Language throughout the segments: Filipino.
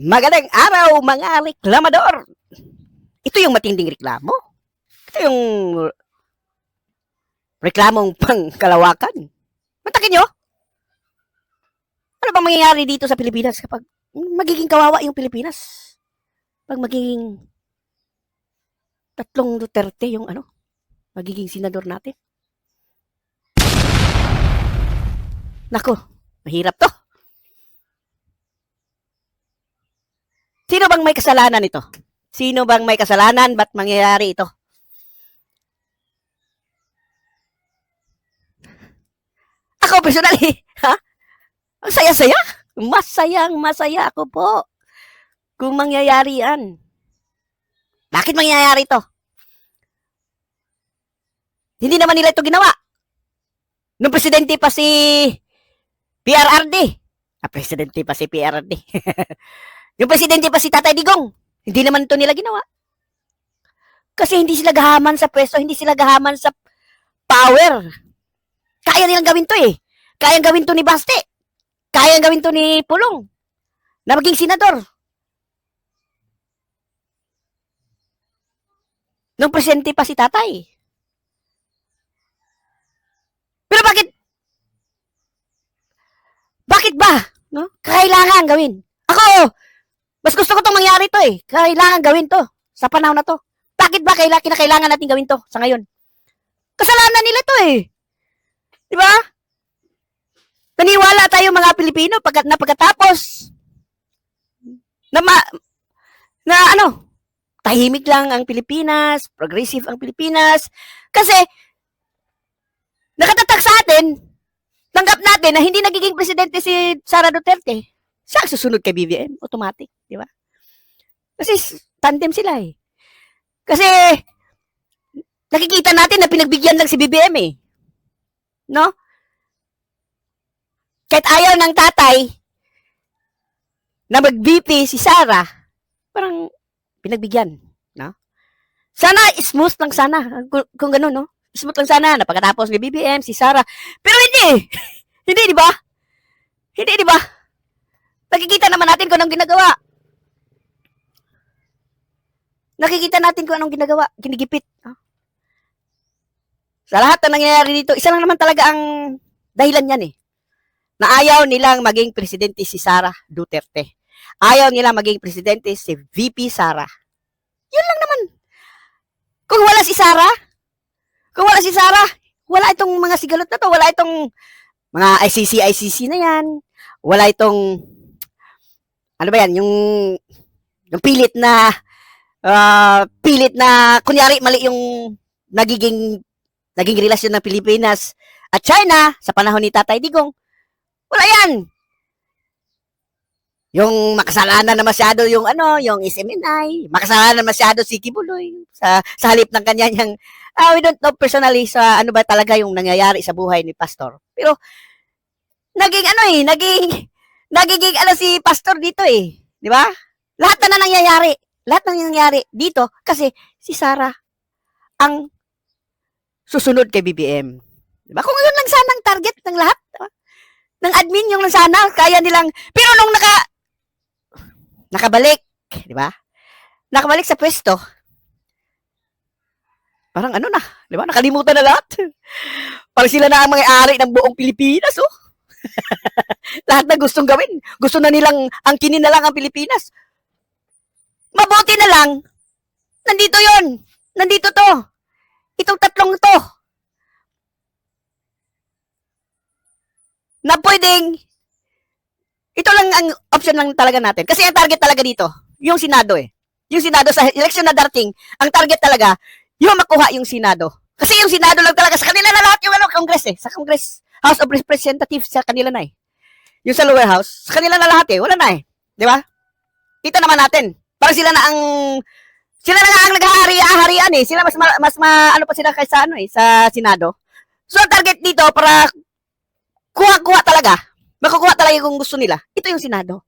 Magandang araw mga reklamador. Ito yung matinding reklamo. Ito yung reklamong pangkalawakan. Matakin nyo? Ano ba mangyayari dito sa Pilipinas kapag magiging kawawa yung Pilipinas? Pag magiging tatlong Duterte yung ano, magiging senador natin? Nako, mahirap to. Sino bang may kasalanan ito? Sino bang may kasalanan? Ba't mangyayari ito? Ako personally, ha? Ang saya-saya. Masayang masaya ako po. Kung mangyayari yan. Bakit mangyayari ito? Hindi naman nila ito ginawa. Nung presidente pa si PRRD. Ah, presidente pa si PRRD. Yung presidente pa si Tatay Digong, hindi naman ito nila ginawa. Kasi hindi sila gahaman sa pwesto, hindi sila gahaman sa power. Kaya nilang gawin to eh. Kaya gawin to ni Baste. Kaya gawin to ni Pulong. Na maging senador. Nung presidente pa si Tatay. Pero bakit? Bakit ba? No? Kailangan gawin. Ako, mas gusto ko itong mangyari to eh. Kailangan gawin to. Sa panahon na to. Bakit ba kailangan, kinakailangan natin gawin to sa ngayon? Kasalanan nila to eh. Di ba? Naniwala tayo mga Pilipino pagkat na pagkatapos na ma, na ano, tahimik lang ang Pilipinas, progressive ang Pilipinas. Kasi, nakatatag sa atin, tanggap natin na hindi nagiging presidente si Sara Duterte. Siya ang susunod kay BBM, automatic, di ba? Kasi tandem sila eh. Kasi nakikita natin na pinagbigyan lang si BBM eh. No? Kahit ayaw ng tatay na mag-VP si Sarah, parang pinagbigyan, no? Sana smooth lang sana kung, kung ganun, no? Smooth lang sana na pagkatapos ni BBM si Sarah. Pero hindi. hindi, di ba? Hindi, di ba? Nakikita naman natin kung anong ginagawa. Nakikita natin kung anong ginagawa. Ginigipit. ah. Sa lahat na nangyayari dito, isa lang naman talaga ang dahilan yan eh. Na ayaw nilang maging presidente si Sara Duterte. Ayaw nilang maging presidente si VP Sara. Yun lang naman. Kung wala si Sara, kung wala si Sara, wala itong mga sigalot na to, wala itong mga ICC, ICC na yan, wala itong ano ba yan, yung yung pilit na ah, pilit na kunyari mali yung nagiging naging relasyon ng Pilipinas at China sa panahon ni Tatay Digong. Wala yan. Yung makasalanan na masyado yung ano, yung SMNI, makasalanan na masyado si Kibuloy sa sa halip ng kanya niyang ah, we don't know personally sa ano ba talaga yung nangyayari sa buhay ni Pastor. Pero naging ano eh, naging nagiging ano si pastor dito eh. Di ba? Lahat na, na nangyayari. Lahat na nangyayari dito kasi si Sarah ang susunod kay BBM. Di ba? Kung yun lang sana ang target ng lahat. di ba? Ng admin yung lang sana. Kaya nilang, pero nung naka, nakabalik, di ba? Nakabalik sa pwesto, parang ano na, di ba? Nakalimutan na lahat. Parang sila na ang mga ari ng buong Pilipinas, oh. Lahat na gustong gawin. Gusto na nilang angkinin na lang ang Pilipinas. Mabuti na lang. Nandito yon. Nandito to. Itong tatlong to. Na pwedeng ito lang ang option lang talaga natin. Kasi ang target talaga dito, yung Senado eh. Yung Senado sa election na darating, ang target talaga, yung makuha yung Senado. Kasi yung Senado lang talaga, sa kanila na lahat yung ano, Congress eh. Sa Congress, House of Representatives, sa kanila na eh. Yung sa lower house, sa kanila na lahat eh. Wala na eh. Di ba? Kita naman natin. Parang sila na ang, sila na nga ang naghahari-harian eh. Sila mas, ma, mas ma, ano pa sila kaysa ano eh, sa Senado. So, ang target dito para kuha-kuha talaga. Makukuha talaga kung gusto nila. Ito yung Senado.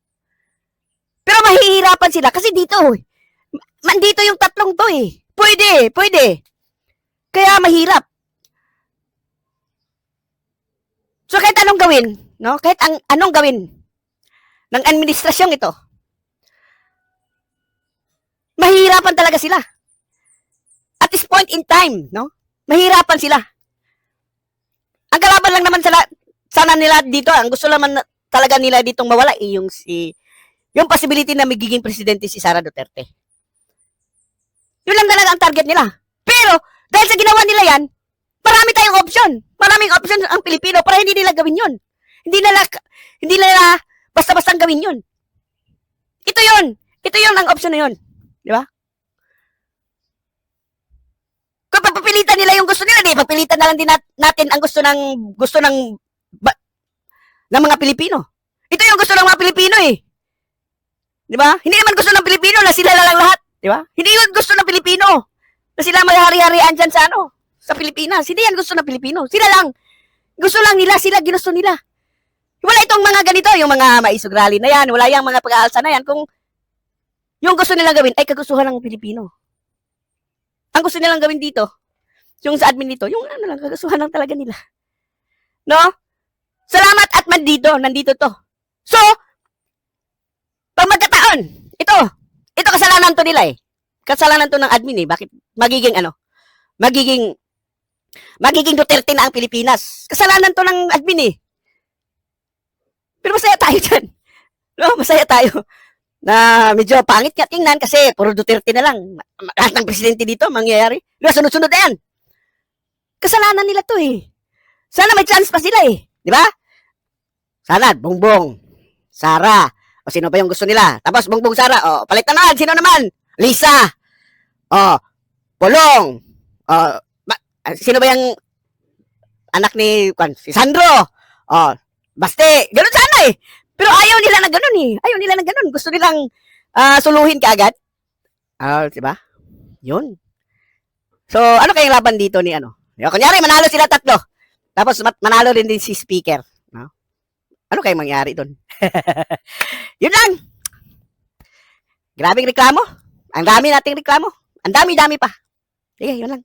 Pero mahihirapan sila kasi dito, eh. Mandito yung tatlong to eh. Pwede, pwede. Kaya mahirap. So kahit anong gawin, no? Kahit ang anong gawin ng administrasyong ito, mahihirapan talaga sila. At this point in time, no? Mahirapan sila. Ang kalaban lang naman sila, sana nila dito, ang gusto naman na- talaga nila ditong mawala, eh, yung si, yung possibility na magiging presidente si Sara Duterte. Yun lang talaga ang target nila. Pero, dahil sa ginawa nila yan, marami tayong option. Maraming option ang Pilipino para hindi nila gawin yun. Hindi nila, hindi nila basta-basta gawin yun. Ito yun. Ito yun ang option na yun. Di ba? Kung papapilitan nila yung gusto nila, di, papilitan na lang din nat- natin ang gusto ng, gusto ng, ba, ng mga Pilipino. Ito yung gusto ng mga Pilipino eh. Di ba? Hindi naman gusto ng Pilipino na sila lang lahat. Di ba? Hindi yun gusto ng Pilipino na sila mahari-harian dyan sa ano, sa Pilipinas. Hindi yan gusto ng Pilipino. Sila lang. Gusto lang nila, sila ginusto nila. Wala itong mga ganito, yung mga maisog rally na yan, wala yung mga pag-aalsa na yan, kung yung gusto nilang gawin ay kagustuhan ng Pilipino. Ang gusto nilang gawin dito, yung sa admin dito, yung ano lang, kagustuhan lang talaga nila. No? Salamat at mandito, nandito to. So, pag magkataon, ito, ito kasalanan to nila eh. Kasalanan to ng admin eh. Bakit magiging ano? Magiging magiging Duterte na ang Pilipinas. Kasalanan to ng admin eh. Pero masaya tayo dyan. No, masaya tayo. Na medyo pangit nga tingnan kasi puro Duterte na lang. Lahat ng presidente dito mangyayari. Diba, sunod-sunod yan. Kasalanan nila to eh. Sana may chance pa sila eh. Di ba? Sana, Bongbong, Sara, o sino pa yung gusto nila. Tapos Bongbong Sara, o palitan na, sino naman? Lisa, o Polong, o ba- ah, sino ba yung anak ni kwan, si Sandro, o Baste, ganun sana eh. Pero ayaw nila na ganun eh. Ayaw nila na ganun. Gusto nilang ah, suluhin ka agad. Ah, di ba? Yun. So, ano kayong laban dito ni ano? Kunyari, manalo sila tatlo. Tapos, manalo rin din si speaker. No? Ano kayong mangyari doon? Yun lang. Grabing reklamo. Ang dami nating reklamo. Ang dami-dami pa. Sige, yun lang.